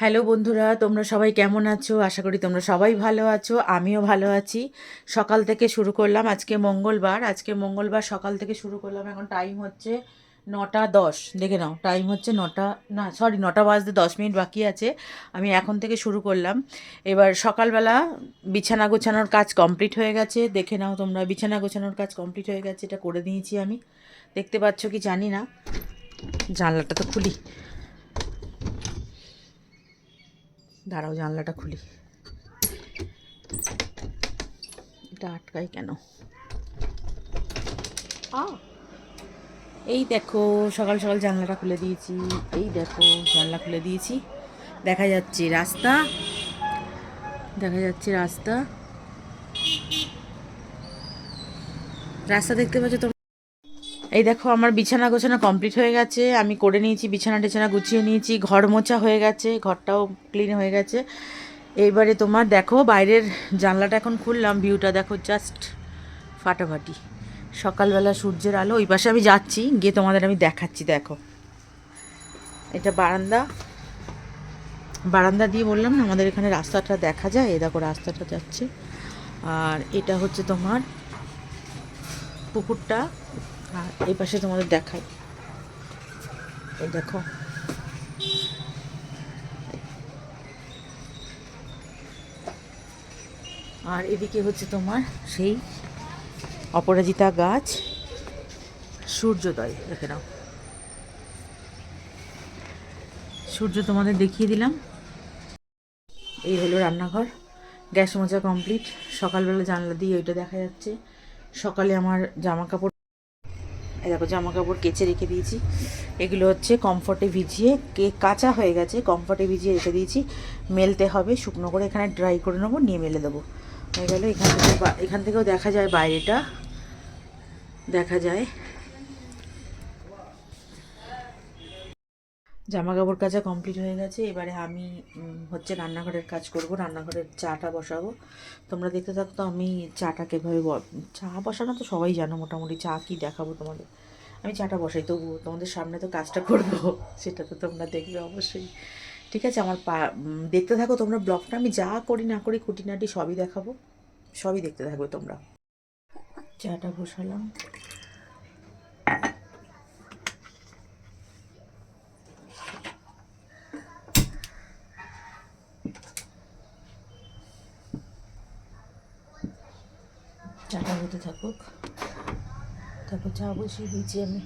Hello বন্ধুরা, তোমরা সবাই কেমন আছো? আশা করি তোমরা সবাই ভালো আছো, আমিও ভালো আছি। সকাল থেকে শুরু করলাম, আজকে মঙ্গলবার। আজকে মঙ্গলবার সকাল থেকে শুরু করলাম, এখন টাইম হচ্ছে নটা দশ। দেখে নাও টাইম হচ্ছে নটা, না সরি নটা বাজতে দশ মিনিট বাকি আছে। আমি এখন থেকে শুরু করলাম। এবার সকালবেলা বিছানা গোছানোর কাজ কমপ্লিট হয়ে গেছে। দেখে নাও তোমরা, বিছানা গোছানোর কাজ কমপ্লিট হয়ে গেছে, এটা করে দিয়েছি আমি। দেখতে পাচ্ছ কি জানি না? জানলাটা তো খুলি। দাঁড়াও, জানলাটা খুলি। এটা আটকাই কেন? এই দেখো, সকাল সকাল জানলাটা খুলে দিয়েছি। এই দেখো, জানলা খুলে দিয়েছি। দেখা যাচ্ছে রাস্তা। দেখা যাচ্ছে রাস্তা। রাস্তা দেখতে পাচ্ছ তোমরা এই দেখো, আমার বিছানা গোছানো কমপ্লিট হয়ে গেছে। আমি করে নিয়েছি, বিছানা টিছানা গুছিয়ে নিয়েছি, ঘর মোছা হয়ে গেছে, ঘরটাও ক্লিন হয়ে গেছে। এইবারে তোমার দেখো, বাইরের জানলাটা এখন খুললাম ভিউটা দেখো জাস্ট ফাটাফাটি। সকালবেলা সূর্যের আলো, ওই পাশে আমি যাচ্ছি, গিয়ে তোমাদের আমি দেখাচ্ছি, দেখো। এটা বারান্দা। বারান্দা দিয়ে বললাম না, আমাদের এখানে রাস্তাটা দেখা যায়? এই দেখো, রাস্তাটা যাচ্ছে। আর এটা হচ্ছে তোমার পুকুরটা। আর এই পাশে তোমাদের দেখাই এই দেখো। আর এদিকে হচ্ছে তোমার সেই অপরাজিতা গাছ, সূর্যোদয়, দেখে নাও। সূর্য তোমাদের দেখিয়ে দিলাম। এই হলো রান্নাঘর। গ্যাস মোচা কমপ্লিট। সকালবেলা জানলা দিয়ে ওইটা দেখা যাচ্ছে। সকালে আমার জামা কাপড় দেখো জামা কাপড় কেচে রেখে দিয়েছি। এগুলো হচ্ছে কমফর্টে ভিজিয়ে, কে কাঁচা হয়ে গেছে কমফর্টে ভিজিয়ে রেখে দিয়েছি। মেলতে হবে, শুকনো করে এখানে ড্রাই করে নেব, নিয়ে মেলে দেবো। হয়ে গেলো, এখান থেকে এখান থেকেও দেখা যায় বাইরেটা। দেখা যায়। জামা কাপড় কাচা কমপ্লিট হয়ে গেছে। এবারে আমি হচ্ছে রান্নাঘরের কাজ করব, রান্নাঘরের চাটা বসাবো। তোমরা দেখতে থাকো তো আমি চাটা কীভাবে চা বসানো তো সবাই জানো, মোটামুটি চা কি দেখাবো তোমাদের। আমি চাটা বসাই তবু তোমাদের সামনে তো কাজটা করব, সেটা তো তোমরা দেখবে অবশ্যই। ঠিক আছে, আমার পা দেখতে থাকো তোমরা ব্লগটা, আমি যা করি না করি, খুঁটিনাটি সবই দেখাবো। সবই দেখতে থাকবে তোমরা। চাটা বসালাম। চাটা হতে থাকুক। তারপর চা বসিয়ে দিয়েছি আমি।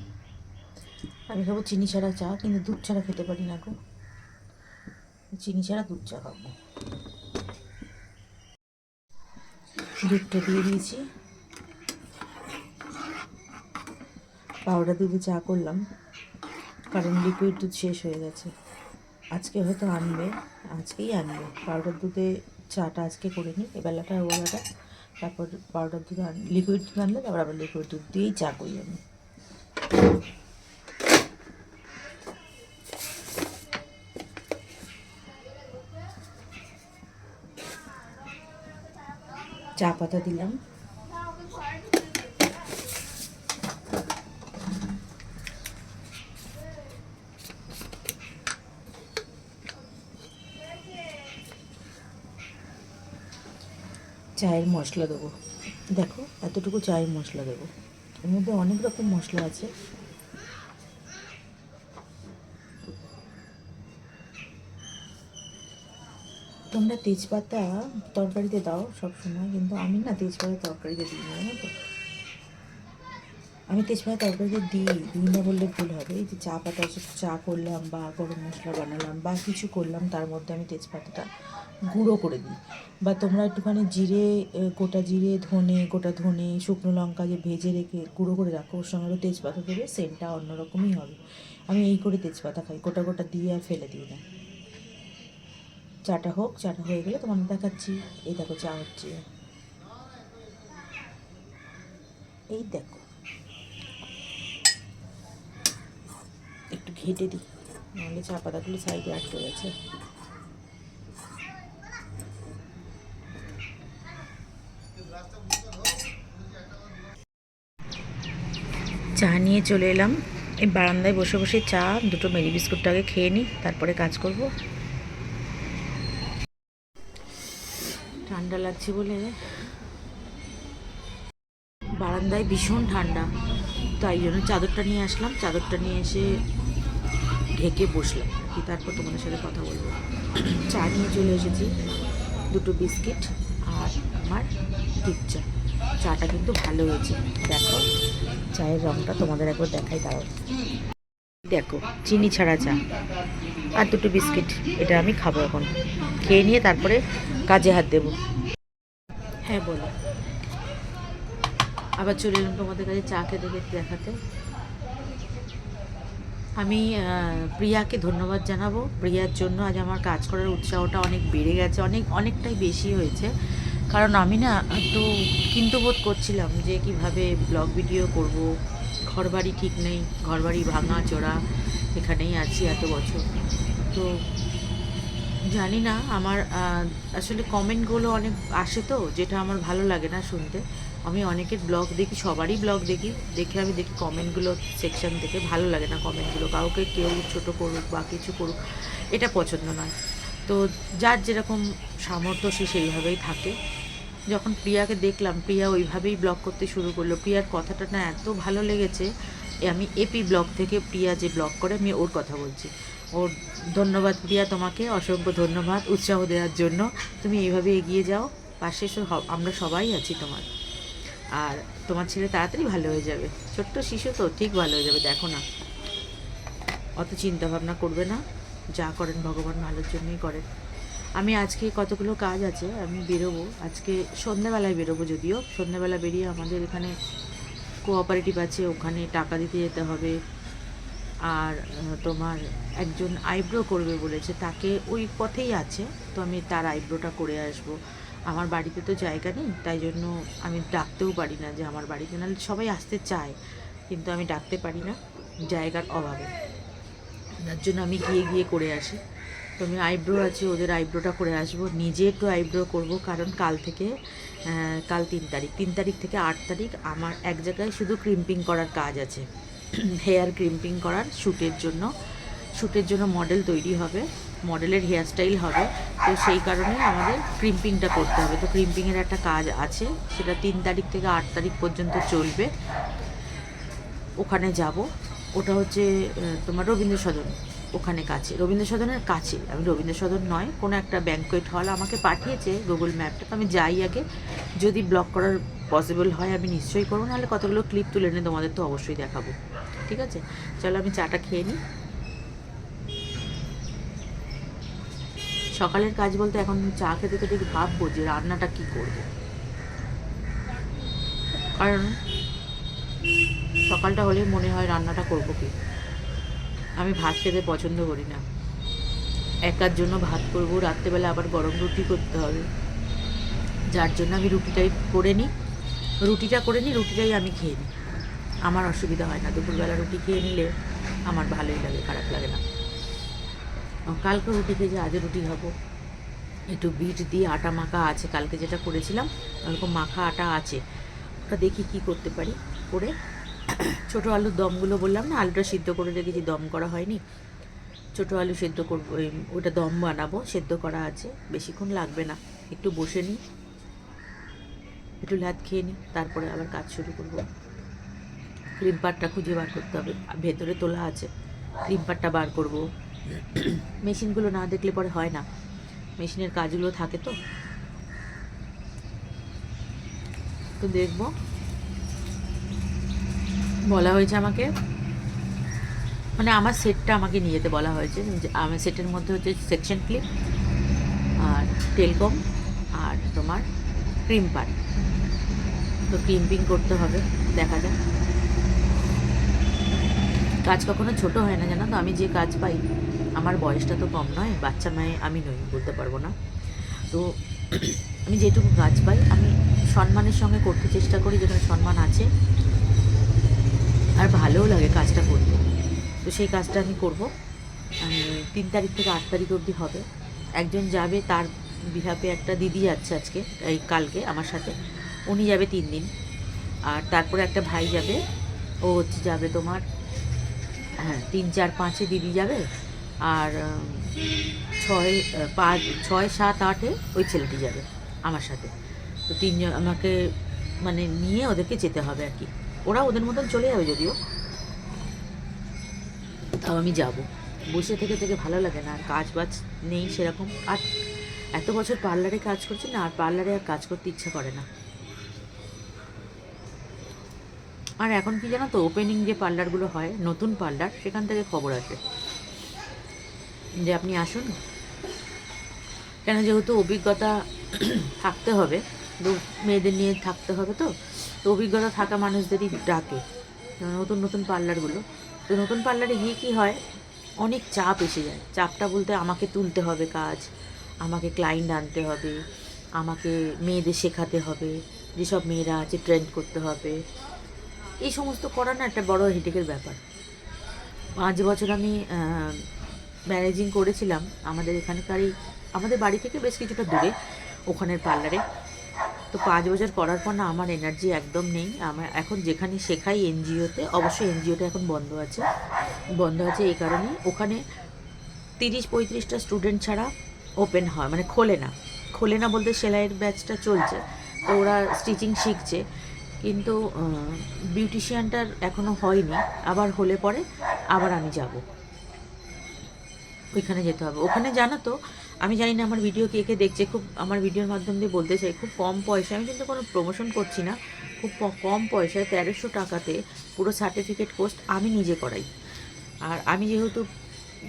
আমি খাব চিনি ছাড়া চা, কিন্তু দুধ ছাড়া খেতে পারি না গো। চিনি ছাড়া দুধ চা খাব। দুধটা দিয়ে দিয়েছি। পাউডার দুধে চা করলাম, কারণ লিকুইড দুধ শেষ হয়ে গেছে। আজকে হয়তো আনবে, আজকেই আনবে। পাউডার দুধে চাটা আজকে করে নিই এবেলাটা, ওবেলাটা। তারপর পাউডার দুধ আন লিকুইড দুধ আনলে তারপর আবার লিকুইড দুধ দিয়েই চা করি আমি। চা পাতা দিলাম। চায়ের মশলা দেবো। দেখো, এতটুকু চায়ের মশলা দেবো। এর মধ্যে অনেক রকম মশলা আছে। তোমরা তেজপাতা তরকারিতে দাও সবসময়, কিন্তু আমি না তেজপাতা তরকারিতে দিই না তো? আমি তেজপাতা তরকারিতে দিই দিই না বললে ভুল হবে। এই যে চা পাতা চা করলাম বা গরম মশলা বানালাম বা কিছু করলাম, তার মধ্যে আমি তেজপাতাটা গুঁড়ো করে দিই। বা তোমরা একটুখানি জিরে গোটা জিরে, ধনে, গোটা ধনে, শুকনো লঙ্কা যে ভেজে রেখে গুঁড়ো করে রাখো, ওর সঙ্গে তেজপাতা দেবে সেন্টটা অন্যরকমই হবে। আমি এই করে তেজপাতা খাই, গোটা গোটা দিয়ে আর ফেলে দিই না। চাটা হোক, চাটা হয়ে গেলে তোমাদের দেখাচ্ছি। এই দেখো, চা হচ্ছে। এই দেখো একটু ঘেটে দিই। নাহলে চা পাতাগুলো সাইডে আটকে গেছে। চা নিয়ে চলে এলাম। এই বারান্দায় বসে বসে চা, দুটো মেরি বিস্কুটটাকে খেয়ে নিই, তারপরে কাজ করব। ঠান্ডা লাগছে বলে বারান্দায় ভীষণ ঠান্ডা, তাই জন্য চাদরটা নিয়ে আসলাম। চাদরটা নিয়ে এসে ঢেকে বসলাম। কি তারপর তোমাদের সাথে কথা বলব। চা নিয়ে চলে এসেছি। দুটো বিস্কিট আর আমার দুধ চা। চাটা কিন্তু ভালো হয়েছে। দেখো, চায়ের রঙটা তোমাদের একবার দেখাই দাও দেখো, চিনি ছাড়া চা। আর দুটো বিস্কিট, এটা আমি খাব এখন। খেয়ে নিয়ে তারপরে কাজে হাত দেবো। হ্যাঁ বলো। আবার চলে এলাম তোমাদের কাছে চা খেতে খেতে দেখাতে। আমি প্রিয়াকে ধন্যবাদ জানাব। প্রিয়ার জন্য আজ আমার কাজ করার উৎসাহটা অনেক বেড়ে গেছে, অনেক, অনেকটাই বেশি হয়েছে। কারণ আমি না একটু কিন্তু বোধ করছিলাম যে কীভাবে ব্লগ ভিডিও করব। ঘরবাড়ি ঠিক নেই, ঘরবাড়ি ভাঙা চোরা এখানেই আছি এত বছর। তো জানি না, আমার আসলে কমেন্টগুলো অনেক আসে তো, যেটা আমার ভালো লাগে না শুনতে। আমি অনেকের ব্লগ দেখি, সবারই ব্লগ দেখি। দেখে আমি দেখি কমেন্টগুলো সেকশন থেকে ভালো লাগে না কমেন্টগুলো কাউকে কেউ ছোট করুক বা কিছু করুক, এটা পছন্দ নয়। তো যার যেরকম সামর্থ্য সে সেইভাবেই থাকে। যখন প্রিয়াকে দেখলাম, প্রিয়া ওইভাবেই ব্লগ করতে শুরু করল। প্রিয়ার কথাটা না এত ভালো লেগেছে আমি এপি ব্লগ থেকে প্রিয়া যে ব্লগ করে, আমি ওর কথা বলছি। ওর ধন্যবাদ প্রিয়া তোমাকে, অসংখ্য ধন্যবাদ উৎসাহ দেওয়ার জন্য। তুমি এইভাবে এগিয়ে যাও, পাশে আমরা সবাই আছি তোমার। আর তোমার ছেলে তাড়াতাড়ি ভালো হয়ে যাবে। ছোট্ট শিশু তো, ঠিক ভালো হয়ে যাবে, দেখো না। অত চিন্তা ভাবনা করবে না, যা করেন ভগবান ভালোর জন্যই করেন। আমি আজকে কতগুলো কাজ আছে, আমি বেরোবো। আজকে সন্ধ্যাবেলায় বেরোবো যদিও। সন্ধ্যাবেলা বেরিয়ে আমাদের এখানে কোঅপারেটিভ আছে, ওখানে টাকা দিতে যেতে হবে। আর তোমার একজন আইব্রো করবে বলেছে, তাকে ওই পথেই আছে। তো আমি তার আইব্রোটা করে আসব। আমার বাড়িতে তো জায়গা নেই, তাই জন্য আমি ডাকতেও পারি না যে আমার বাড়িতে। নাহলে সবাই আসতে চায়, কিন্তু আমি ডাকতে পারি না জায়গার অভাবে। যার জন্য আমি গিয়ে গিয়ে করে আসি। তো আমি আইব্রো আছে, ওদের আইব্রোটা করে আসব। নিজে একটু আইব্রো করব, কারণ কাল থেকে কাল তিন তারিখ। তিন তারিখ থেকে আট তারিখ আমার এক জায়গায় শুধু ক্রিম্পিং করার কাজ আছে। হেয়ার ক্রিম্পিং করার শ্যুটের জন্য। শ্যুটের জন্য মডেল তৈরি হবে, মডেলের হেয়ারস্টাইল হবে, তো সেই কারণে আমাদের ক্রিম্পিংটা করতে হবে। তো ক্রিম্পিংয়ের একটা কাজ আছে, সেটা তিন তারিখ থেকে আট তারিখ পর্যন্ত চলবে। ওখানে যাব। ওটা হচ্ছে তোমার রবীন্দ্র সদন ওখানে কাছে। রবীন্দ্র সদনের কাছে। আমি রবীন্দ্র সদন নয়, কোনো একটা ব্যাঙ্কোয়েট হল আমাকে পাঠিয়েছে গুগল ম্যাপটা তো আমি যাই আগে। যদি ব্লক করার পসিবল হয়, আমি নিশ্চয়ই করব। নাহলে কতগুলো ক্লিপ তুলে এনে তোমাদের তো অবশ্যই দেখাবো। ঠিক আছে? চলো আমি চাটা খেয়ে নিই সকালের কাজ বলতে এখন চা খেতে খেতে ভাববো যে রান্নাটা কি করব। কারণ সকালটা হলেই মনে হয় রান্নাটা করব কি? আমি ভাত খেতে পছন্দ করি না। একার জন্য ভাত করব, রাত্রেবেলা আবার গরম রুটি করতে হবে। যার জন্য আমি রুটিটাই করে নিই। রুটিটা করে নিই, রুটিটাই আমি খেয়ে নিই। আমার অসুবিধা হয় না। দুপুরবেলা রুটি খেয়ে নিলে আমার ভালোই লাগে, খারাপ লাগে না। কালকে রুটি খেয়ে যে আজও রুটি খাব। একটু বিট দিয়ে আটা মাখা আছে, কালকে যেটা করেছিলাম ওরকম মাখা আটা আছে। ওটা দেখি কি করতে পারি। করে ছোটো আলুর দমগুলো বললাম না, আলুটা সিদ্ধ করে রেখেছি, দম করা হয়নি। ছোটো আলু সেদ্ধ করব ওটা দম বানাবো, সেদ্ধ করা আছে, বেশিক্ষণ লাগবে না, একটু বসে নিই। একটু লাদ খেয়ে নিই, তারপরে আবার কাজ শুরু করব। ক্রিম পাটটা খুঁজে বার করতে হবে, ভেতরে তোলা আছে, ক্রিম পাটটা বার করব। মেশিনগুলো না দেখলে পরে হয় না। মেশিনের কাজগুলো থাকে তো। তো দেখব। বলা হয়েছে আমাকে। মানে আমার সেটটা আমাকে নিয়ে যেতে বলা হয়েছে। আমার সেটের মধ্যে হচ্ছে সেকশন ক্লিপ আর টেলকম আর তোমার ক্রিম পাট তো ক্রিম্পিং করতে হবে, দেখা যাক। কাজ কখনো ছোট হয় না, জানো তো? আমি যে কাজ পাই আমার বয়সটা তো কম নয়, বাচ্চা মেয়ে আমি নই, বলতে পারব না। তো আমি যেটুকু কাজ পাই, আমি সম্মানের সঙ্গে করতে চেষ্টা করি, যেখানে সম্মান আছে। আর ভালোও লাগে কাজটা করতে। তো সেই কাজটা আমি করব। তিন তারিখ থেকে আট তারিখ অবধি হবে। একজন যাবে, তার বিহাপে একটা দিদি যাচ্ছে আজকে, এই কালকে আমার সাথে। উনি যাবে তিন দিন। আর তারপরে একটা ভাই যাবে, ও হচ্ছে, যাবে তোমার হ্যাঁ তিন, চার, পাঁচে দিদি যাবে। আর ছয় পাঁচ, ছয়, সাত, আটে ওই ছেলেটি যাবে আমার সাথে। তো তিনজন, আমাকে মানে নিয়ে ওদেরকে যেতে হবে আর কি। ওরা ওদের মতন চলে যাবে যদিও। তাও আমি যাব। বসে থেকে থেকে ভালো লাগে না, আর কাজ বাজ নেই সেরকম। আর এত বছর পার্লারে কাজ করছি না, আর পার্লারে আর কাজ করতে ইচ্ছা করে না। আর এখন কি জানো তো ওপেনিং যে পার্লারগুলো হয়, নতুন পার্লার, সেখান থেকে খবর আসে। যে আপনি আসুন। কেন যেহেতু অভিজ্ঞতা থাকতে হবে মেয়েদের নিয়ে থাকতে হবে তো তো অভিজ্ঞতা থাকা মানুষদেরই ডাকে। নতুন নতুন পার্লারগুলো, তো নতুন পার্লারে গিয়ে কী হয়, অনেক চাপ এসে যায়। চাপটা বলতে আমাকে তুলতে হবে কাজ, আমাকে ক্লায়েন্ট আনতে হবে, আমাকে মেয়েদের শেখাতে হবে, যেসব মেয়েরা আছে ট্রেন্ড করতে হবে। এই সমস্ত করা না একটা বড় হেডেকের ব্যাপার। পাঁচ বছর আমি ম্যানেজিং করেছিলাম আমাদের এখানকারই, আমাদের বাড়ি থেকে বেশ কিছুটা দূরে, ওখানের পার্লারে তো পাঁচ বছর করার পর না আমার এনার্জি একদম নেই। আমার এখন যেখানে শেখাই এনজিওতে অবশ্যই এনজিওটা এখন বন্ধ আছে। বন্ধ আছে এই কারণে ওখানে তিরিশ পঁয়ত্রিশটা স্টুডেন্ট ছাড়া ওপেন হয় মানে খোলে না। খোলে না বলতে সেলাইয়ের ব্যাচটা চলছে, তো ওরা স্টিচিং শিখছে। কিন্তু বিউটিশিয়ানটার এখনও হয়নি। আবার হলে পরে আবার আমি যাব। ওইখানে যেতে হবে। ওখানে জানো তো, আমি জানি না আমার ভিডিও কে কে দেখছে, খুব আমার ভিডিওর মাধ্যম দিয়ে বলতে চাই খুব কম পয়সা আমি কিন্তু কোনো প্রমোশন করছি না, খুব কম পয়সায় তেরোশো টাকাতে পুরো সার্টিফিকেট কোর্স আমি নিজে করাই। আর আমি যেহেতু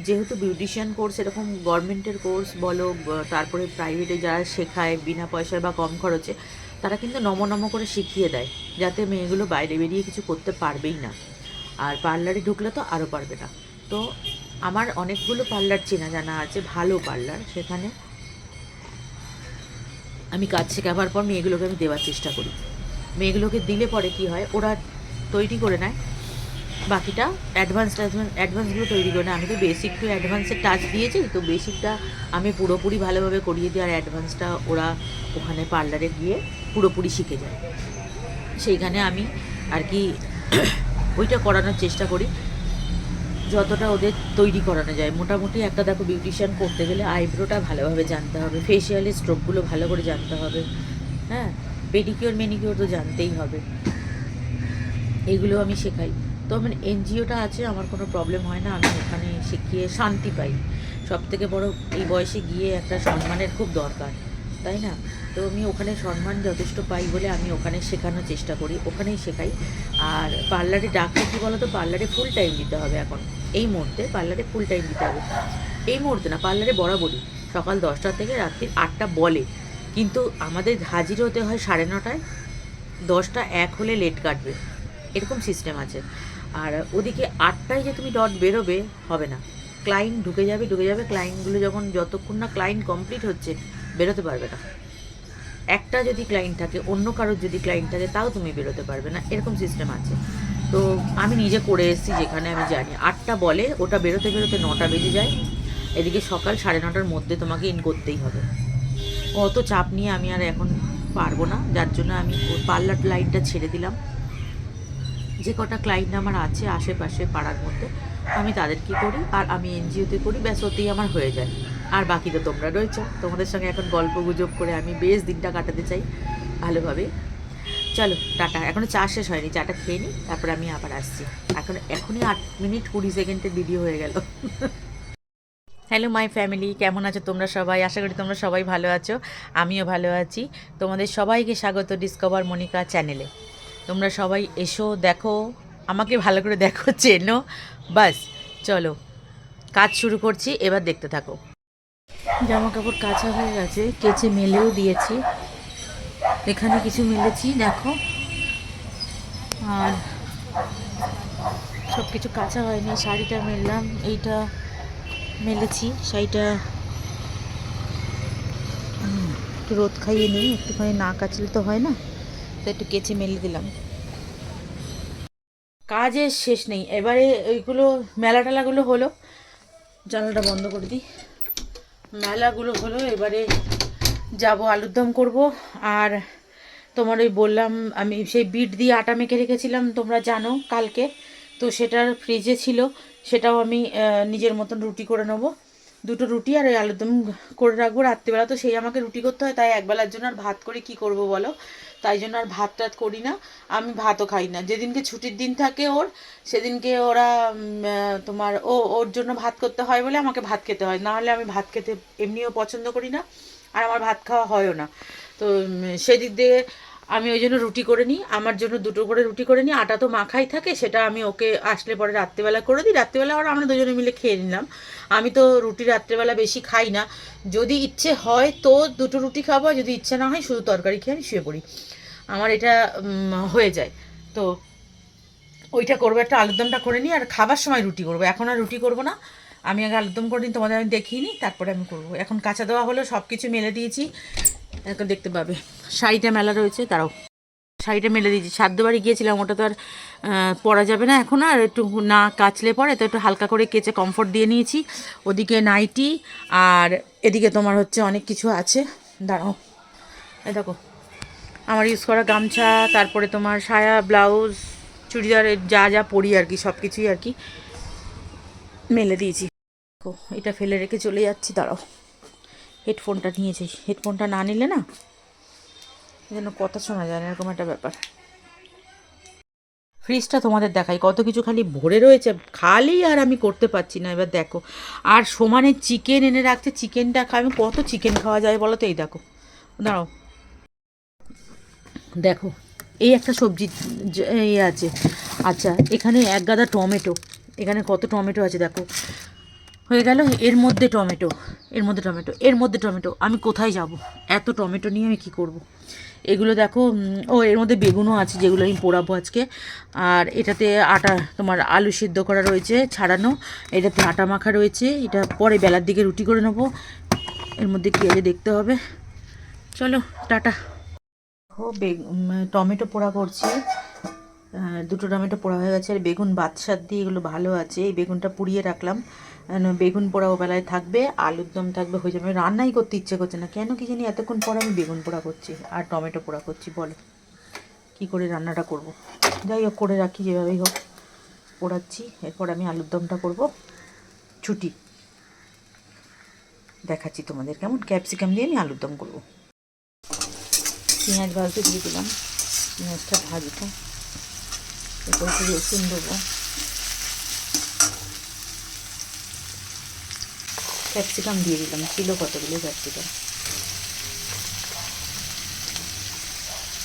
যেহেতু বিউটিশিয়ান কোর্স এরকম গভর্নমেন্টের কোর্স বলো তারপরে প্রাইভেটে যারা শেখায়, বিনা পয়সায় বা কম খরচে, তারা কিন্তু নম নম করে শিখিয়ে দেয়, যাতে মেয়েগুলো বাইরে বেরিয়ে কিছু করতে পারবেই না। আর পার্লারে ঢুকলে তো আরও পারবে না। তো আমার অনেকগুলো পার্লার চেনা জানা আছে, ভালো পার্লার সেখানে। আমি কাজ শেখাবার পর মেয়েগুলোকে আমি দেওয়ার চেষ্টা করি। মেয়েগুলোকে দিলে পরে কি হয়, ওরা তৈরি করে নেয়। বাকিটা অ্যাডভান্স অ্যাডভান্সগুলো তৈরি করে নেয়। আমি তো বেসিক টু অ্যাডভান্সের টাচ দিয়েছি, তো বেসিকটা আমি পুরোপুরি ভালোভাবে করিয়ে দিই আর অ্যাডভান্সটা ওরা ওখানে পার্লারে গিয়ে পুরোপুরি শিখে যায়। সেইখানে আমি আর কি ওইটা করানোর চেষ্টা করি। যতটা ওদের তৈরি করানো যায়। মোটামুটি একটা দেখো বিউটিশিয়ান করতে গেলে আইব্রোটা ভালোভাবে জানতে হবে ফেসিয়ালের স্ট্রোকগুলো ভালো করে জানতে হবে হ্যাঁ? পেডিকিওর মেনিকিওর তো জানতেই হবে। এগুলো আমি শেখাই। তো আমার এনজিওটা আছে, আমার কোনো প্রবলেম হয় না, আমি ওখানে শিখিয়ে শান্তি পাই। সব থেকে বড় এই বয়সে গিয়ে একটা সম্মানের খুব দরকার, তাই না? তো আমি ওখানে সম্মান যথেষ্ট পাই বলে আমি ওখানে শেখানোর চেষ্টা করি, ওখানেই শেখাই। আর পার্লারে ডাকলে কী বলো তো পার্লারে ফুল টাইম দিতে হবে এখন। এই মুহূর্তে পার্লারে ফুল টাইম দিতে হবে। এই মুহূর্তে না, পার্লারে বরাবরই। সকাল দশটা থেকে রাত্রির আটটা বলে। কিন্তু আমাদের হাজির হতে হয় সাড়ে নটায়। দশটা এক হলে লেট কাটবে। এরকম সিস্টেম আছে। আর ওদিকে আটটায় যে তুমি ডট বেরোবে, হবে না। ক্লায়েন্ট ঢুকে যাবে ঢুকে যাবে। ক্লায়েন্টগুলো যখন যতক্ষণ না ক্লায়েন্ট কমপ্লিট হচ্ছে, বেরোতে পারবে না। একটা যদি ক্লায়েন্ট থাকে, অন্য কারোর যদি ক্লায়েন্ট থাকে, তাও তুমি বেরোতে পারবে না। এরকম সিস্টেম আছে। তো আমি নিজে করে এসেছি যেখানে আমি জানি। আটটা বলে, ওটা বেরোতে বেরোতে নটা বেজে যায়। এদিকে সকাল সাড়ে নটার মধ্যে তোমাকে ইন করতেই হবে। অত চাপ নিয়ে আমি আর এখন পারব না। যার জন্য আমি পার্লার লাইনটা ছেড়ে দিলাম। যে কটা ক্লায়েন্ট আমার আছে আশেপাশে পাড়ার মধ্যে, আমি তাদের কি করি? আর আমি এনজিওতে করি। ব্যাস, ওতেই আমার হয়ে যায়। আর বাকি তো তোমরা রয়েছো। তোমাদের সঙ্গে এখন গল্প গুজব করে আমি বেশ দিনটা কাটাতে চাই, ভালোভাবে। চলো, টাটা। এখনও চা শেষ হয়নি, চাটা খেয়ে নিই তারপর আমি আবার আসছি। এখন, এখনই আট মিনিট কুড়ি সেকেন্ডের ভিডিও হয়ে গেল। হ্যালো মাই ফ্যামিলি কেমন আছো তোমরা সবাই? আশা করি তোমরা সবাই ভালো আছো, আমিও ভালো আছি। তোমাদের সবাইকে স্বাগত ডিসকভার মনিকা চ্যানেলে তোমরা সবাই এসো, দেখো, আমাকে ভালো করে দেখো, চেনো। বাস, চলো, কাজ শুরু করছি, এবার দেখতে থাকো। জামা কাপড় কাঁচা হয়ে গেছে, কেচে মেলেও দিয়েছি। এখানে কিছু মেলেছি, দেখো। আর সব কিছু কাঁচা হয়নি, শাড়িটা মেললাম, এইটা মেলেছি, শাড়িটা একটু রোদ খাইয়ে নিই, একটুখানি না কাচলে তো হয় না, তো একটু কেচে মেলে দিলাম। কাজের শেষ নেই, এবারে ওইগুলো মেলা টেলাগুলো হলো, জানলাটা বন্ধ করে দিই। মেলাগুলো হলো, এবারে যাব, আলুর দম করব। আর তোমার ওই বললাম, আমি সেই বিট দিয়ে আটা মেখে রেখেছিলাম, তোমরা জানো কালকে। তো সেটার ফ্রিজে ছিল, সেটাও আমি নিজের মতন রুটি করে নেব। দুটো রুটি আর এই আলুরদম করে রাখব রাত্রিবেলা। তো সেই আমাকে রুটি করতে হয়, তাই একবেলার জন্য আর ভাত করে, কি করব বলো? তাই জন্য আর ভাত টাত করি না, আমি ভাতও খাই না। যেদিনকে ছুটির দিন থাকে ওর, সেদিনকে ওরা তোমার ও, ওর জন্য ভাত করতে হয় বলে আমাকে ভাত খেতে হয়। না হলে আমি ভাত খেতে এমনিও পছন্দ করি না, আর আমার ভাত খাওয়া হয়ও না। তো সেদিক দিয়ে আমি ওই জন্য রুটি করে নিই, আমার জন্য দুটো করে রুটি করে নিই, আটা তো মাখাই থাকে, সেটা আমি ওকে আসলে পরে রাত্রেবেলা করে দিই। রাত্রিবেলা আর আমরা দুজনে মিলে খেয়ে নিলাম। আমি তো রুটি রাত্রেবেলা বেশি খাই না। যদি ইচ্ছে হয় তো দুটো রুটি খাব যদি ইচ্ছে না হয় শুধু তরকারি খেয়ে আমি শুয়ে পড়ি। আমার এটা হয়ে যায়। তো ওইটা করব, একটা আলুরদমটা করে নিই, আর খাবার সময় রুটি করব। এখন আর রুটি করব না। আমি আগে আলুরদম করে নিই, তোমাদের আমি দেখিয়ে নিই, তারপরে আমি করব। এখন কাঁচা দেওয়া হলো সব কিছু মেলে দিয়েছি। এখন দেখতে পাবে। শাড়িটা মেলা রয়েছে তারাও শাড়িটা মেলে দিয়েছি। সাধ্যবাড়ি গিয়েছিলাম, ওটা তো আর পরা যাবে না এখন, আর একটু না কাচলে পরে, তো একটু হালকা করে কেচে কমফোর্ট দিয়ে নিয়েছি। ওদিকে নাইটি আর এদিকে তোমার হচ্ছে অনেক কিছু আছে। দাঁড়াও। এই দেখো, আমার ইউজ করা গামছা, তারপরে তোমার সায়া ব্লাউজ চুড়িদারের যা যা পরি আর কি, সব কিছুই আর কি মেলে দিয়েছি। এটা ফেলে রেখে চলে যাচ্ছি, দাঁড়াও। হেডফোনটা নিয়েছি হেডফোনটা না নিলে না যেন কথা শোনা যায় না, এরকম একটা ব্যাপার। ফ্রিজটা তোমাদের দেখাই, কত কিছু খালি ভরে রয়েছে, খালি আর আমি করতে পারছি না। এবার দেখো, আর সমানে চিকেন এনে রাখছে চিকেনটা খাই আমি কত চিকেন খাওয়া যায় বলো তো? এই দেখো, দাঁড়াও। দেখো, এই একটা সবজি এই আছে। আচ্ছা এখানে এক গাদা টমেটো, এখানে কত টমেটো আছে দেখো? হয়ে গেল, এর মধ্যে টমেটো, এর মধ্যে টমেটো, এর মধ্যে টমেটো। আমি কোথায় যাব? এত টমেটো নিয়ে আমি কি করব। এগুলো দেখো ও, এর মধ্যে বেগুনও আছে যেগুলো আমি পোড়াবো আজকে। আর এটাতে আটা, তোমার আলু সিদ্ধ করা রয়েছে, ছাড়ানো। এটাতে আটা মাখা রয়েছে। এটা পরে বেলার দিকে রুটি করে নেব। এর মধ্যে কী দেখতে হবে? চলো, টাটা। ও টমেটো পোড়া করছি। দুটো টমেটো পোড়া হয়ে গেছে। আর বেগুন বাদশার দিয়ে এগুলো ভালো আছে। এই বেগুনটা পুড়িয়ে রাখলাম। বেগুন পোড়া ও বেলায় থাকবে, আলুর দম থাকবে, হয়ে যাবে। রান্নাই করতে ইচ্ছে করছে না। কেন কি জানি এতক্ষণ পর আমি বেগুন পোড়া করছি আর টমেটো পোড়া করছি, বলো। কি করে রান্নাটা করব। যাই হোক, করে রাখি, যেভাবেই হোক। পোড়াচ্ছি, এরপর আমি আলুর দমটা করব। ছুটি। দেখাচ্ছি তোমাদের কেমন। ক্যাপসিকাম দিয়ে আমি আলুর দম করব। পেঁয়াজ ভাজতে দিয়ে দিলাম। পেঁয়াজটা ভাজবো। এরপর একটু রসুন দেবো। ক্যাপসিকাম দিয়ে দিলাম, ছিল কতগুলো ক্যাপসিকাম?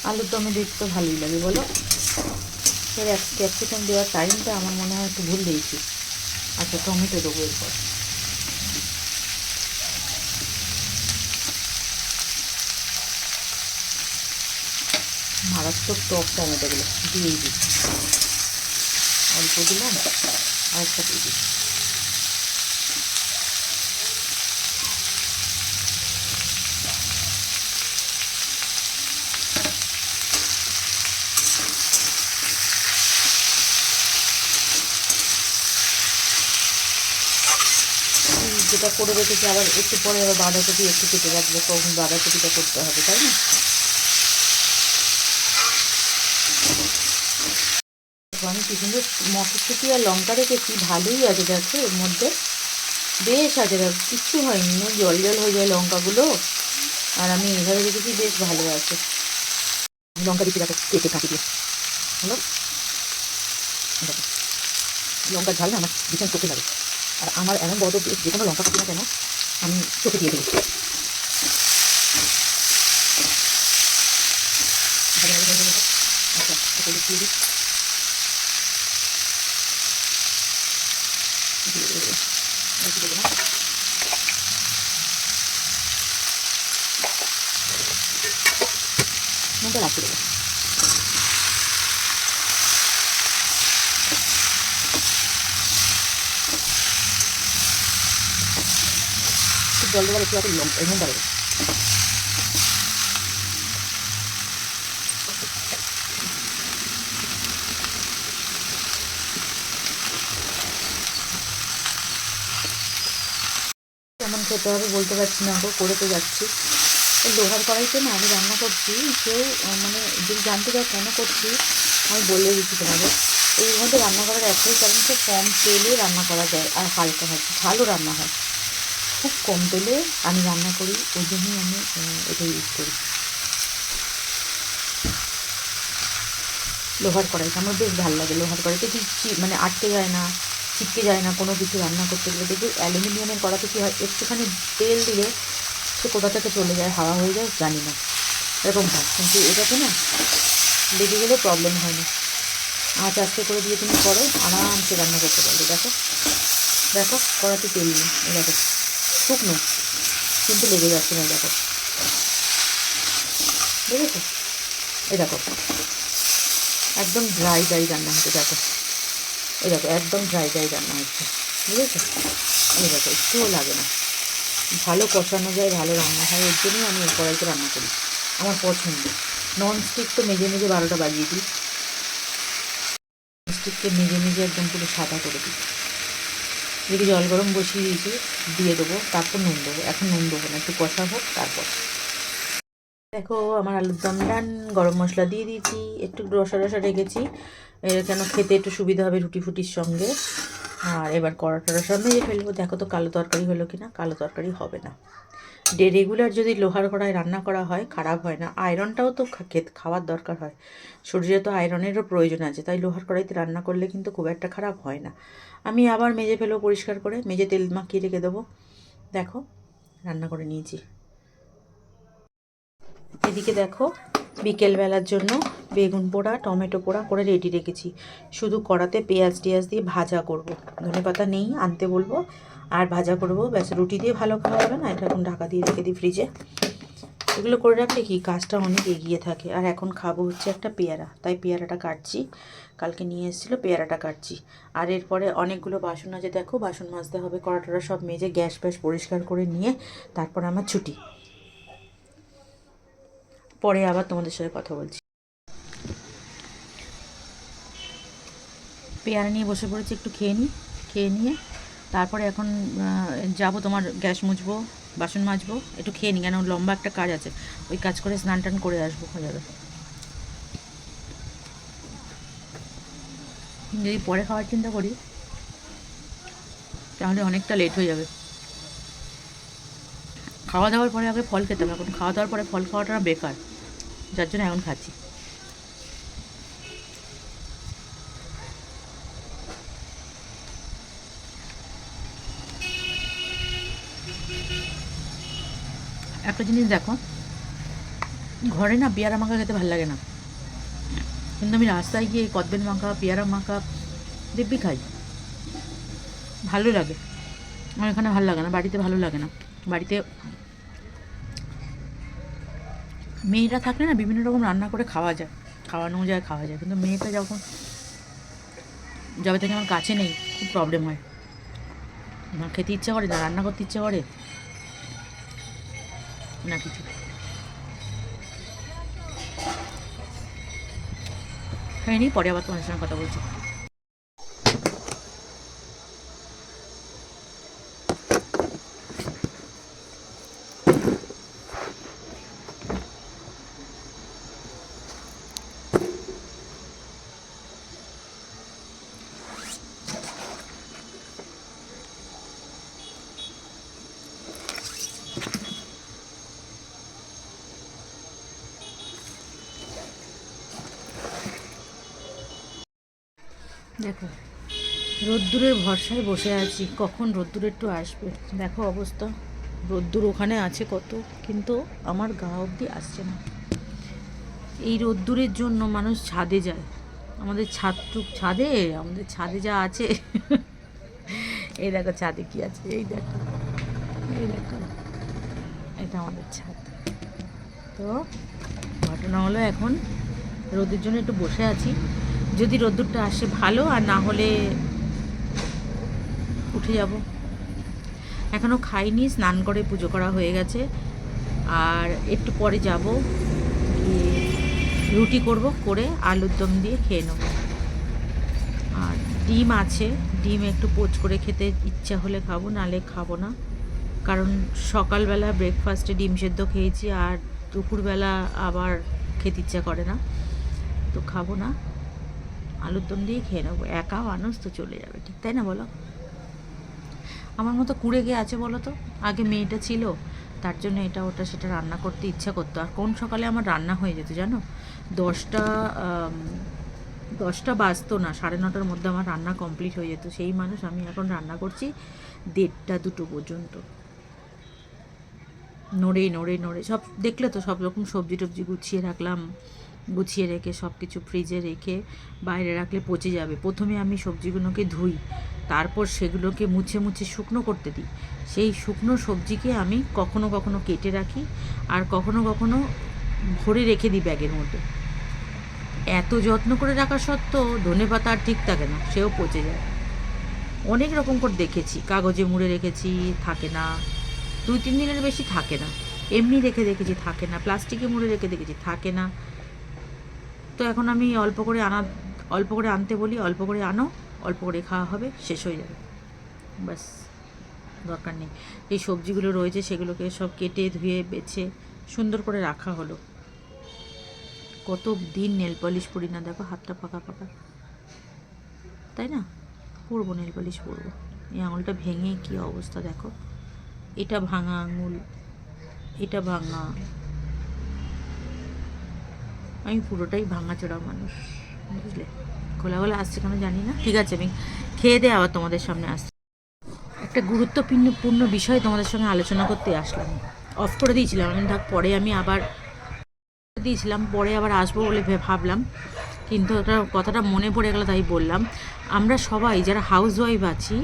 আলুর দমে দেখতে ভালোই লাগে, বলো? এর ক্যাপসিকাম দেওয়ার টাইমটা আমার মনে হয় একটু ভুল দিয়েছি। আচ্ছা টমেটো দেবো এরপর। মারাত্মক টক টমেটোগুলো দিয়েই দিই অল্প দিলাম আর একটা দিয়ে দিই এই যেটা করে রেখেছি, আবার একটু পরে আবার বাঁধাকপি একটু কেটে রাখব, তখন বাঁধাকপিটা করতে হবে, তাই না? আমি কি সুন্দর মটরশুঁটি আর লঙ্কা রেখেছি, ভালোই আছে দেখো এর মধ্যে। বেশ আছে দেখো, কিচ্ছু হয়নি জল জল হয়ে যায় লঙ্কাগুলো। আর আমি এভাবে রেখেছি, বেশ ভালো আছে। লঙ্কা দিচ্ছি দেখো, কেটে কাটি দিয়ে। দেখো, লঙ্কার ঝাল না, আমার ভীষণ চোখে লাগে। আর আমার এমন বড় যে কোনো লঙ্কা কাটি না কেন, আমি চোখে দিয়ে। আচ্ছা এটা দিয়ে দিই। দিয়ে নুনটা রাখতে দেবো একটু জল দেবার একটু লঙ্কা নুনটা দেবো কেমন খেতে হবে বলতে পারছি না গো, করে তো যাচ্ছি। লোহার কড়াইতে না আমি রান্না করছি কেউ মানে যদি জানতে চাও কেন করছি, আমি বলে দিচ্ছি তোমাদের। এই মধ্যে রান্না করার একটাই কারণ খুব কম তেলে রান্না করা যায়, আর হালকা হয় ভালো রান্না হয়। খুব কম তেলে আমি রান্না করি, ওই জন্যই আমি এটা ইউজ করি। লোহার কড়াইটা আমার বেশ ভালো লাগে লোহার কড়াইতে। কি মানে আটকে যায় না, চিপকে যায় না কোনো কিছু রান্না করতে গেলে। দেখবি অ্যালুমিনিয়ামের কড়াতে কী হয়, একটুখানি তেল দিলে সে কোথা থেকে চলে যায়, হাওয়া হয়ে যায়, জানি না। এরকম হয়। কিন্তু এটাতে না, লেগে গেলে প্রবলেম হয় না আঁচ আস্তে করে দিয়ে তুমি করো, আরামসে রান্না করতে পারবে। দেখো দেখো, কড়াতে তেল নেই দেখো। শুকনো, কিন্তু লেগে যাচ্ছে না, দেখো। দেখেছ এই দেখো। একদম ড্রাই ড্রাই রান্না হচ্ছে, দেখো। এই দেখো, একদম ড্রাই ড্রাই রান্না হচ্ছে, বুঝেছ? এই দেখো, একটুও লাগে না। ভালো কষানো যায়, ভালো রান্না হয়, এর জন্যই আমি কড়াইতে রান্না করি। আমার পছন্দ। নন স্টিক তো মেজে মেজে বারোটা বাজিয়ে দিই। স্টিককে মেজে মেজে একদম পুরো সাদা করে দিই। এদিকে জল গরম বসিয়ে দিয়েছি, দিয়ে দেবো, তারপর নুন দেবো। এখন নুন দেবো না, একটু কষা হোক তারপর। দেখো, আমার আলুর দম ডান গরম মশলা দিয়ে দিয়েছি, একটু রসা রসা রেখেছি। কেন খেতে একটু সুবিধা হবে রুটি ফুটির সঙ্গে। আর এবার কড়াটা রসা মেজে ফেলব। দেখো তো কালো তরকারি হলো কি না কালো তরকারি হবে না। ডে রেগুলার যদি লোহার কড়ায় রান্না করা হয়, খারাপ হয় না। আয়রনটাও তো খেত, খাওয়ার দরকার হয়। শরীরে তো আয়রনেরও প্রয়োজন আছে, তাই লোহার কড়াইতে রান্না করলে কিন্তু খুব একটা খারাপ হয় না। আমি আবার মেজে ফেলব পরিষ্কার করে মেজে তেল মাখিয়ে রেখে দেবো। দেখো, রান্না করে নিয়েছি। এদিকে দেখো, বিকেলবেলার জন্য বেগুন পোড়া, টমেটো পোড়া করে রেডি রেখেছি। শুধু কড়াতে পেঁয়াজ টিয়াজ দিয়ে ভাজা করব। ধনে পাতা নেই, আনতে বলব। আর ভাজা করব, ব্যাস, রুটি দিয়ে ভালো খাওয়া হবে না, এটা এখন ঢাকা দিয়ে রেখে দিই ফ্রিজে। এগুলো করে রাখলে কি? কাজটা অনেক এগিয়ে থাকে। আর এখন খাব হচ্ছে একটা পেয়ারা। তাই পেয়ারাটা কাটছি। কালকে নিয়ে এসেছিল, পেয়ারাটা কাটছি। আর এরপরে অনেকগুলো বাসন আছে, দেখো। বাসন মাজতে হবে কড়াটরা সব মেজে গ্যাস ফ্যাস পরিষ্কার করে নিয়ে তারপর আমার ছুটি। পরে আবার তোমাদের সাথে কথা বলছি। পেয়ারা নিয়ে বসে পড়েছি, একটু খেয়ে নিই খেয়ে নিয়ে। তারপরে এখন যাব তোমার গ্যাস মুছবো। বাসন মাজবো, একটু খেয়ে নিই কেন লম্বা একটা কাজ আছে। ওই কাজ করে স্নান টান করে আসব যাবে। যদি পরে খাওয়ার চিন্তা করি, তাহলে অনেকটা লেট হয়ে যাবে। খাওয়া দাওয়ার পরে আগে ফল খেতে হবে এখন খাওয়া দাওয়ার পরে ফল খাওয়াটা বেকার, যার জন্য এখন খাচ্ছি। একটা জিনিস দেখো, ঘরে না পেয়ারা মাখা খেতে ভালো লাগে না। কিন্তু আমি রাস্তায় গিয়ে কদবেল মাখা, পেয়ারা মাখা, দিব্যি খাই। ভালো লাগে। আমার এখানে ভালো লাগে না, বাড়িতে ভালো লাগে না। বাড়িতে মেয়েরা থাকলে না বিভিন্ন রকম রান্না করে খাওয়া যায় খাওয়ানো যায়, খাওয়া যায়। কিন্তু মেয়েটা যখন যবে থেকে আমার কাছে নেই, খুব প্রবলেম হয়। আমার খেতে ইচ্ছা করে, না রান্না করতে ইচ্ছা করে না কিছু। হয়নি পরে আবার তোমার সঙ্গে কথা বলছি দেখো রোদ্দুরের ভরসায় বসে আছি। কখন রোদ্দুর একটু আসবে? দেখো অবস্থা। রোদ্দুর ওখানে আছে কত, কিন্তু আমার গা অবধি আসছে না। এই রোদ্দুরের জন্য মানুষ ছাদে যায়। আমাদের ছাদটুক ছাদে? আমাদের ছাদে যা আছে। এই দেখো ছাদে কি আছে, এই দেখো। এই দেখো। এটা আমাদের ছাদ। তো, ঘটনা হলো এখন রোদের জন্য একটু বসে আছি। যদি রোদ্দুরটা আসে ভালো, আর না হলে উঠে যাব। এখনও খাইনি, স্নান করে পুজো করা হয়ে গেছে। আর একটু পরে যাব রুটি করব, করে আলুর দম দিয়ে খেয়ে নেব। আর ডিম আছে, ডিম একটু পোচ করে খেতে ইচ্ছা হলে খাব, নালে খাব না। কারণ সকালবেলা ব্রেকফাস্টে ডিম সেদ্ধ খেয়েছি, আর দুপুরবেলা আবার খেতে ইচ্ছা করে না। তো খাব না। আলুর দম দিয়ে খেয়ে নেব। একা মানুষ তো চলে যাবে, ঠিক তাই না বলো? আমার মতো কুড়ে গিয়ে আছে বলো তো? আগে মেয়েটা ছিল, তার জন্য এটা ওটা সেটা রান্না করতে ইচ্ছা করতো। আর কোন সকালে আমার রান্না হয়ে যেত জানো? দশটা দশটা বাজতো না, সাড়ে নটার মধ্যে আমার রান্না কমপ্লিট হয়ে যেত। সেই মানুষ আমি এখন রান্না করছি দেড়টা দুটো পর্যন্ত। নড়ে নড়ে নড়ে, সব দেখলে তো সব রকম সবজি টবজি গুছিয়ে রাখলাম, গুছিয়ে রেখে সব কিছু ফ্রিজে রেখে বাইরে রাখলে পচে যাবে। প্রথমে আমি সবজিগুলোকে ধুই তারপর সেগুলোকে মুছে মুছে শুকনো করতে দিই। সেই শুকনো সবজিকে আমি কখনো কখনো কেটে রাখি আর কখনো কখনো ভরে রেখে দিই ব্যাগের মধ্যে। এত যত্ন করে রাখা সত্ত্বেও ধনে পাতা আর ঠিক থাকে না, সেও পচে যায়। অনেক রকম করে দেখেছি, কাগজে মুড়ে রেখেছি, থাকে না। দুই তিন দিনের বেশি থাকে না। এমনি রেখে দেখেছি, থাকে না। প্লাস্টিকে মুড়ে রেখে দেখেছি, থাকে না। তো এখন আমি অল্প করে আনা, অল্প করে আনতে বলি, অল্প করে আনো। অল্প করে খাওয়া হবে, শেষ হয়ে যাবে। ব্যাস, দরকার নেই। এই সবজিগুলো রয়েছে, সেগুলোকে সব কেটে ধুয়ে বেছে সুন্দর করে রাখা হলো। কত দিন নেল পলিশ পরি না, দেখো হাতটা পাকা পাকা তাই না? পরবো নেল পলিশ পরবো এই আঙুলটা ভেঙে কি অবস্থা, দেখো। এটা ভাঙা আঙুল, এটা ভাঙা। আমি পুরোটাই ভাঙাচোড়া মানুষ, বুঝলে? খোলা খোলা আসছে কেন জানি না। ঠিক আছে, আমি খেয়ে দিয়ে আবার তোমাদের সামনে আসছি। একটা গুরুত্বপূর্ণ পূর্ণ বিষয় তোমাদের সঙ্গে আলোচনা করতে আসলাম। অফ করে দিয়েছিলাম, আমি থাক পরে আমি আবার দিয়েছিলাম, পরে আবার আসব বলে ভাবলাম। কিন্তু ওটা কথাটা মনে পড়ে গেলো, তাই বললাম। আমরা সবাই যারা হাউস ওয়াইফ আছি,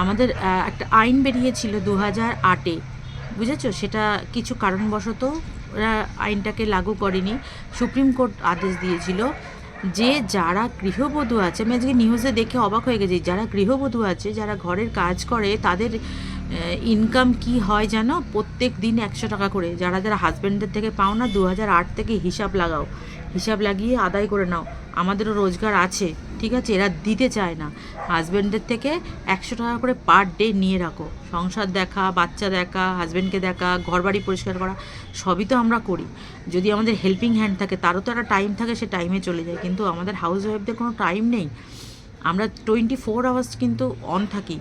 আমাদের একটা আইন বেরিয়েছিল দু হাজার আটে। বুঝেছ? সেটা কিছু কারণবশত ওরা আইনটাকে লাগু করেনি। সুপ্রিম কোর্ট আদেশ দিয়েছিল যে যারা গৃহবধূ আছে, আমি আজকে নিউজে দেখে অবাক হয়ে গেছি। যারা গৃহবধূ আছে, যারা ঘরের কাজ করে, তাদের ইনকাম কি হয় জানো? প্রত্যেক দিন একশো টাকা করে। যারা যারা হাজব্যান্ডের থেকে পাও না, দু হাজার আট থেকে হিসাব লাগাও। হিসাব লাগিয়ে আদায় করে নাও। আমাদেরও রোজগার আছে। ঠিক আছে, এরা দিতে চায় না। হাজব্যান্ডের থেকে একশো টাকা করে পার ডে নিয়ে রাখো। সংসার দেখা, বাচ্চা দেখা হাজব্যান্ডকে দেখা, ঘরবাড়ি পরিষ্কার করা, সবই তো আমরা করি। যদি আমাদের হেল্পিং হ্যান্ড থাকে, তারও তো একটা টাইম থাকে, সে টাইমে চলে যায়। কিন্তু আমাদের হাউস ওয়াইফদের কোনো টাইম নেই। আমরা টোয়েন্টি ফোর আওয়ার্স কিন্তু অন থাকি।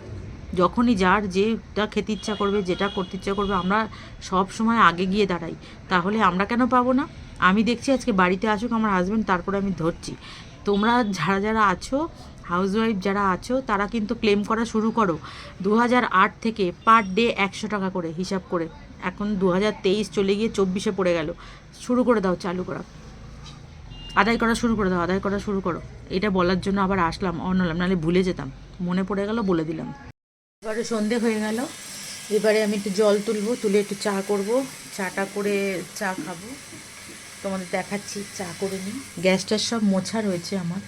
যখনই যার যেটা খেতে ইচ্ছা করবে, যেটা করতে ইচ্ছা করবে, আমরা সব সময় আগে গিয়ে দাঁড়াই। তাহলে আমরা কেন পাবো না? আমি দেখছি আজকে বাড়িতে আসুক আমার হাজব্যান্ড তারপরে আমি ধরছি। তোমরা যারা যারা আছো হাউসওয়াইফ যারা আছো, তারা কিন্তু ক্লেম করা শুরু করো। দু থেকে পার ডে একশো টাকা করে হিসাব করে। এখন দু চলে গিয়ে চব্বিশে পড়ে গেল। শুরু করে দাও, চালু করা। আদায় করা শুরু করে দাও, আদায় করা শুরু করো। এটা বলার জন্য আবার আসলাম অন হলাম নাহলে ভুলে যেতাম। মনে পড়ে গেল, বলে দিলাম। এবারে সন্ধে হয়ে গেল। এবারে আমি একটু জল তুলবো, তুলে একটু চা করব। চাটা করে চা খাব। তোমাদের দেখাচ্ছি চা করে নিই। গ্যাসটার সব মোছা রয়েছে আমার।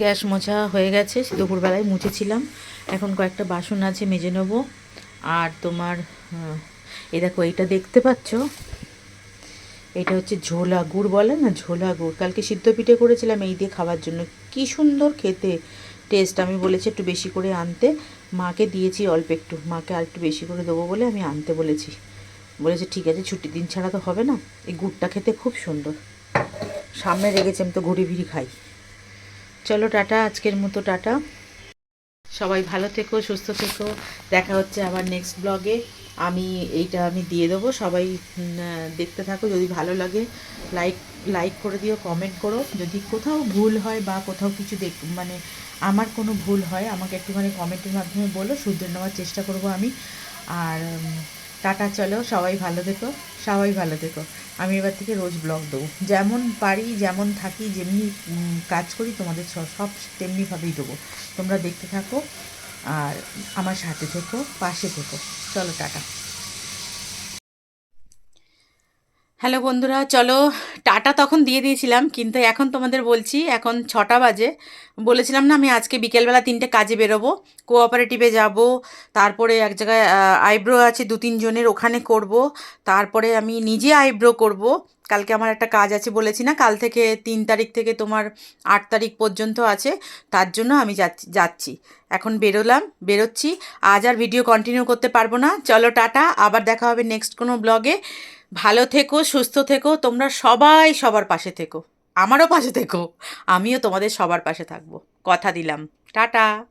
গ্যাস মোছা হয়ে গেছে দুপুরবেলায় মুছেছিলাম। এখন কয়েকটা বাসন আছে মেজে নেব। আর তোমার এ দেখো এইটা দেখতে পাচ্ছ? এটা হচ্ছে ঝোলা গুড় বলে না? ঝোলা গুড়। কালকে সিদ্ধ পিঠে করেছিলাম এই দিয়ে খাওয়ার জন্য। কি সুন্দর খেতে। টেস্ট আমি বলেছি একটু বেশি করে আনতে। মাকে দিয়েছি অল্প একটু। মাকে আর একটু বেশি করে দেবো বলে আমি আনতে বলেছি। বলেছে, ঠিক আছে, ছুটির দিন ছাড়া তো হবে না। এই গুড়টা খেতে খুব সুন্দর। সামনে রেখেছি আমি তো ঘুরি ভিড়ি খাই। চলো টাটা, আজকের মতো টাটা। সবাই ভালো থেকো, সুস্থ থেকো। দেখা হচ্ছে আবার নেক্সট ব্লগে আমি এইটা আমি দিয়ে দেবো। সবাই দেখতে থাকো। যদি ভালো লাগে লাইক লাইক করে দিও কমেন্ট করো। যদি কোথাও ভুল হয় বা কোথাও কিছু দেখ মানে আমার কোনো ভুল হয়, আমাকে একটুখানি কমেন্টের মাধ্যমে বলো। শুধরে নেওয়ার চেষ্টা করব আমি। আর টাটা, চলো, সবাই ভালো থেকো, সবাই ভালো থেকো। আমি এবার থেকে রোজ ব্লগ দেবো। যেমন পারি, যেমন থাকি, যেমনি কাজ করি, তোমাদের সব তেমনিভাবেই দেবো। তোমরা দেখতে থাকো আর আমার সাথে থেকো, পাশে থেকো। চলো, টাটা। হ্যালো বন্ধুরা, চলো টাটা তখন দিয়ে দিয়েছিলাম, কিন্তু এখন তোমাদের বলছি, এখন ছটা বাজে। বলেছিলাম না, আমি আজকে বিকেলবেলা তিনটে কাজে বেরোবো কোঅপারেটিভে যাব, তারপরে এক জায়গায় আইব্রো আছে দু তিনজনের ওখানে করব, তারপরে আমি নিজে আইব্রো করব। কালকে আমার একটা কাজ আছে বলেছি না, কাল থেকে তিন তারিখ থেকে তোমার আট তারিখ পর্যন্ত আছে, তার জন্য আমি যাচ্ছি যাচ্ছি। এখন বেরোলাম, বেরোচ্ছি, আজ আর ভিডিও কন্টিনিউ করতে পারব না। চলো টাটা, আবার দেখা হবে নেক্সট কোনো ব্লগে ভালো থেকো, সুস্থ থেকো, তোমরা সবাই সবার পাশে থেকো। আমারও পাশে থেকো। আমিও তোমাদের সবার পাশে থাকব। কথা দিলাম। টাটা।